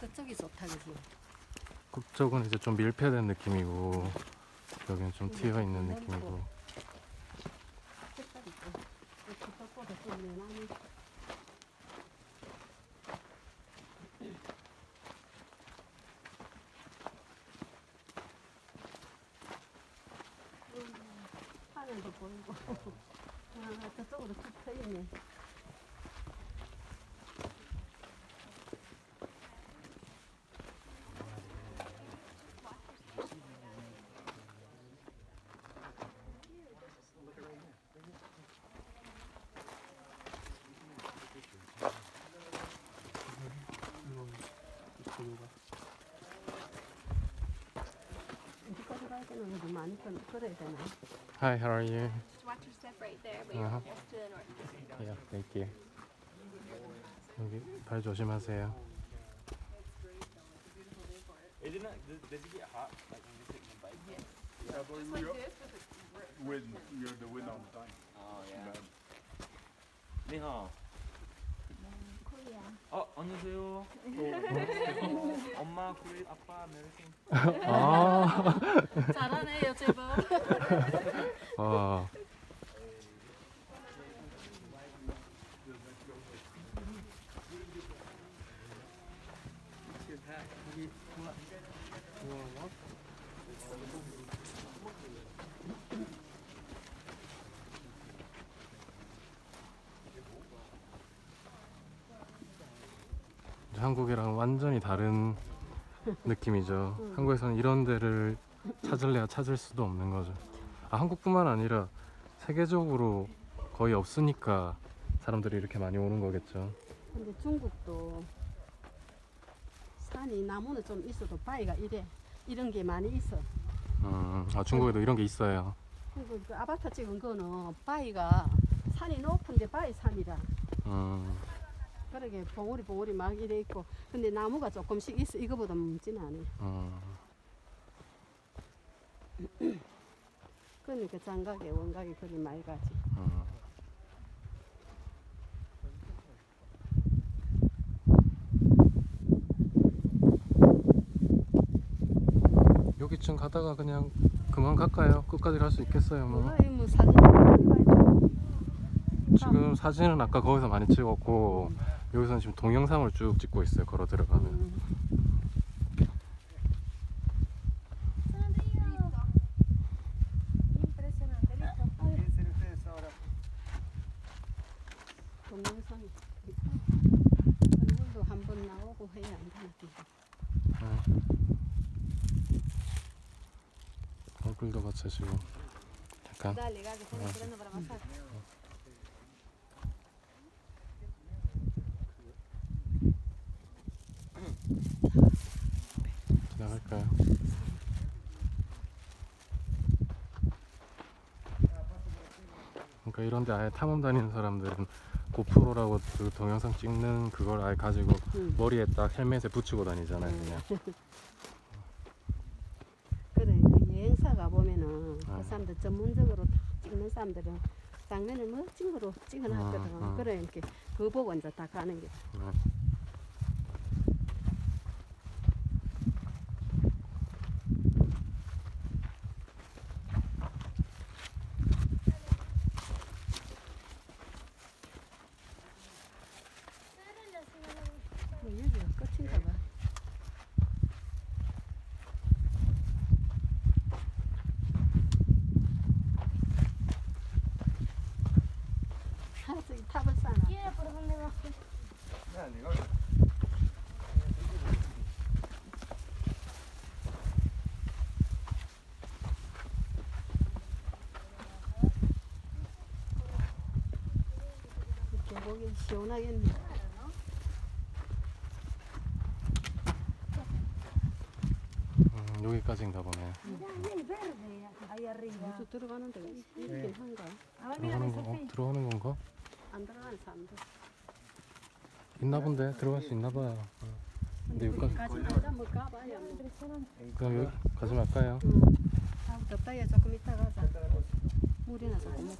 그쪽이 좋다 그지? 그쪽은 이제 좀 밀폐된 느낌이고 여기는 좀 트여 있는 느낌이고. 색깔이 좀 그쪽보다 좀 연하니 하늘도 보이고. 아, 저쪽으로 쭉 트이네 어디까지 가야 되나 좀 많이 되나? Hi, how are you? Just watch your step right there, but Uh-huh. just to the north. Yeah, thank you. 여기 발 조심하세요. Isn't it? Does, does it get hot like when you're taking a bike? Yes. Yeah, but we are, wind, you're the wind all the time. Oh yeah. Bad. 어 안녕하세요. 엄마 코리 아빠 아메리칸. 아, 잘하네요 제법 와, 이제 한국이랑 완전히 다른 느낌이죠. 한국에서는 이런 데를 찾을래야 찾을 수도 없는 거죠. 아, 한국뿐만 아니라 세계적으로 거의 없으니까 사람들이 이렇게 많이 오는 거겠죠. 근데 중국도 산이 나무는 좀 있어도 바위가 이래 이런 게 많이 있어 음, 아, 중국에도 이런 게 있어요. 그, 그 아바타 찍은 거는 바위가 산이 높은데 바위 산이라 음, 그러게 봉우리 봉우리 막 이래 있고 근데 나무가 조금씩 있어 이거보다 묻지는 않아 음. 그러니까 장각에 원각에 그리 많이 가지 음. 여기쯤 가다가 그냥 그만 갈까요? 끝까지 갈 수 있겠어요, 뭐. 뭐가 이뭐 사진. 지금 사진은 아까 거기서 많이 찍었고 여기서는 지금 동영상을 쭉 찍고 있어요. 걸어 들어가면. 음. 동영상 얼굴도 한 번 나오고 해야 안 되나 얼굴도 받쳐지고 잠깐. Dale, Gaby, están esperando para pasar. 지나갈까요? 그러니까 이런데 아예 탐험 다니는 사람들은 고프로라고 그 동영상 찍는 그걸 아예 가지고 응. 머리에 딱 헬멧에 붙이고 다니잖아요, 그냥. 그래 그 여행사 가 보면은 아. 그 사람들 전문적으로 다 찍는 사람들은 장면을 멋진 거로 찍어놨거든 아, 아. 그래 이렇게 그거 보고 이제 다 가는 게 네. 뭐 여기가 끝인가 봐 아, 저기 탑을 쌓아. 계곡이 시원하겠네 음, 여기까지인가 보네. 무슨 들어가는 데가 있- 있긴 한가 들어가는 거, 어, 들어가는 건가? 안 들어가는 사람들 있나 본데 들어갈 수 있나 봐요. 어. 근데 여기까지 가지 말자 뭐 가봐야 뭐. 그냥 여기 가지 말까요? 응. 아, 덥다 야 조금 이따 가자 물이나 조금 먹자